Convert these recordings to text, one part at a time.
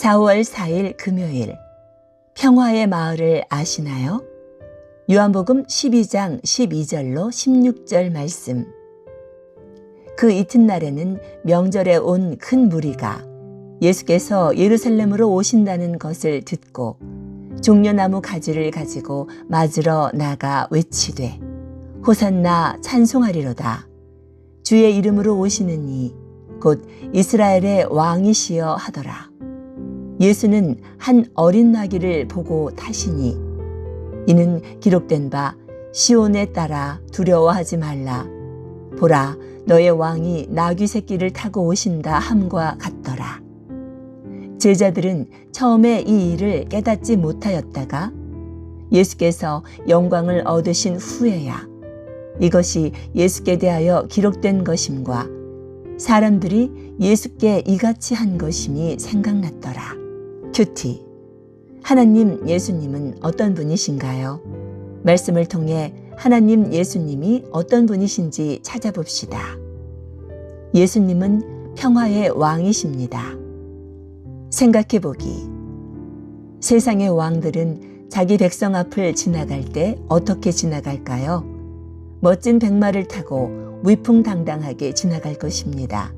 4월 4일 금요일 평화의 마을을 아시나요? 요한복음 12장 12절로 16절 말씀. 그 이튿날에는 명절에 온 큰 무리가 예수께서 예루살렘으로 오신다는 것을 듣고 종려나무 가지를 가지고 맞으러 나가 외치되 호산나 찬송하리로다. 주의 이름으로 오시는 이 곧 이스라엘의 왕이시여 하더라. 예수는 한 어린 나귀를 보고 타시니 이는 기록된 바 시온에 따라 두려워하지 말라. 보라 너의 왕이 나귀 새끼를 타고 오신다 함과 같더라. 제자들은 처음에 이 일을 깨닫지 못하였다가 예수께서 영광을 얻으신 후에야 이것이 예수께 대하여 기록된 것임과 사람들이 예수께 이같이 한 것임이 생각났더라. 큐티. 하나님 예수님은 어떤 분이신가요? 말씀을 통해 하나님 예수님이 어떤 분이신지 찾아봅시다. 예수님은 평화의 왕이십니다. 생각해 보기. 세상의 왕들은 자기 백성 앞을 지나갈 때 어떻게 지나갈까요? 멋진 백마를 타고 위풍당당하게 지나갈 것입니다.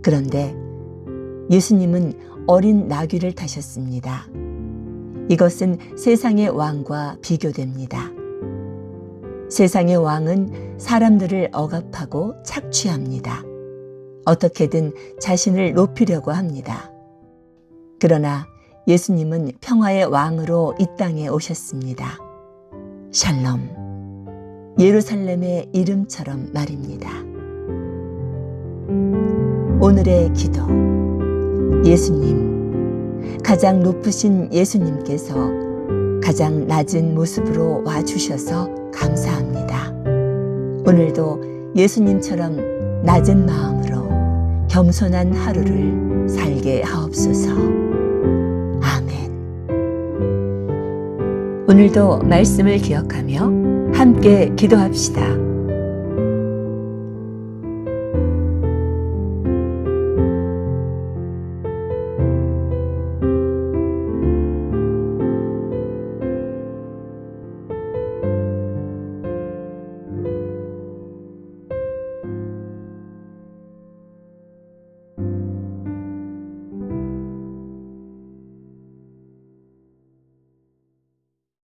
그런데 예수님은 어린 나귀를 타셨습니다. 이것은 세상의 왕과 비교됩니다. 세상의 왕은 사람들을 억압하고 착취합니다. 어떻게든 자신을 높이려고 합니다. 그러나 예수님은 평화의 왕으로 이 땅에 오셨습니다. 샬롬. 예루살렘의 이름처럼 말입니다. 오늘의 기도. 예수님, 가장 높으신 예수님께서 가장 낮은 모습으로 와주셔서 감사합니다. 오늘도 예수님처럼 낮은 마음으로 겸손한 하루를 살게 하옵소서. 아멘. 오늘도 말씀을 기억하며 함께 기도합시다.